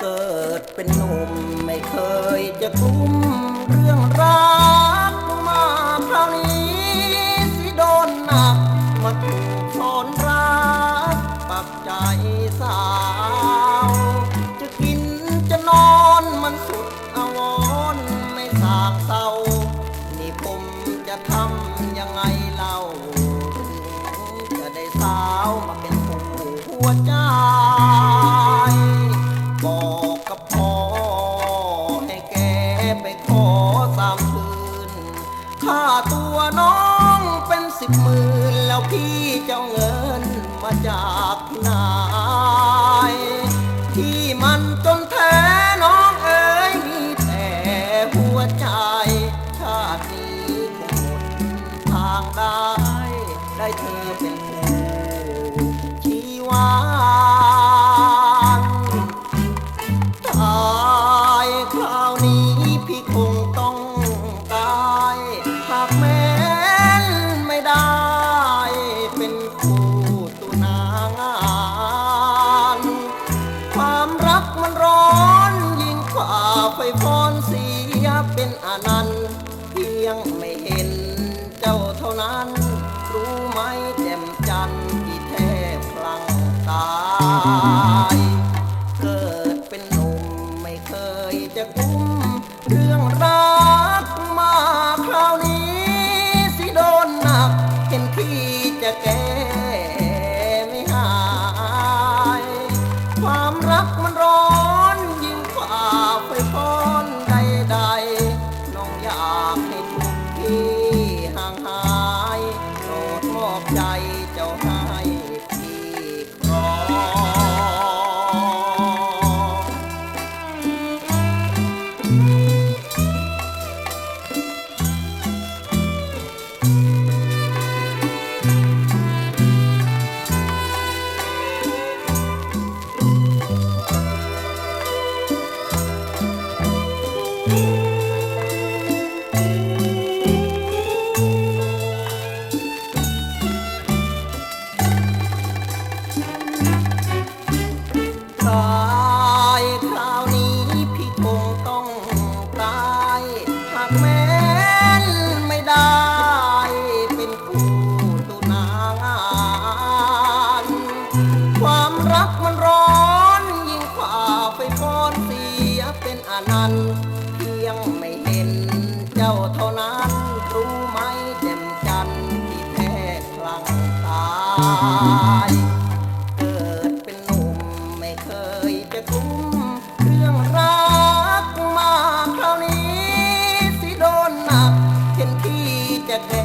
เกิดเป็นหนุ่มไม่เคยจะกุ้ม จะทำยังไงเล่าจะได้สาวมาเป็นผู้หัวใจ บอกกับพ่อให้แกไปขอสามคืนค่าตัวน้องเป็นสิบหมื่นแล้วพี่จะเอาเงินมาจากไหน ได้เธอเป็นผู้ชีวานตายคราวนี้พี่คงต้องตายหากแม้นไม่ได้เป็นคู่ตุนางานความรักมันร้อนยิ่งกว่าไฟฟอนเสียเป็นอนันต์เพียงไม่เห็นเจ้าเท่านั้นายเกิดเป็นหนุ่มไม่เคยจะคุ้มเรื่องรักมาคราวนี้ สิโดนหนักเห็นที่จะแก้ไม่หาย ความรักมันรายคราวนี้พี่คงต้องตายหากแม้นไม่ได้เป็นคู่ตุนางานความรักมันร้อนยิ่งกว่าไฟฟ้อนเสียเป็นอนันต์เพียงไม่เห็นเจ้าเท่านั้นรู้ไหมแจ่มจันที่แท้คลังตาย ยจะทุ่มเรื่องรักมาคราวนี้สิโดนหนักเห็นที่จะแท้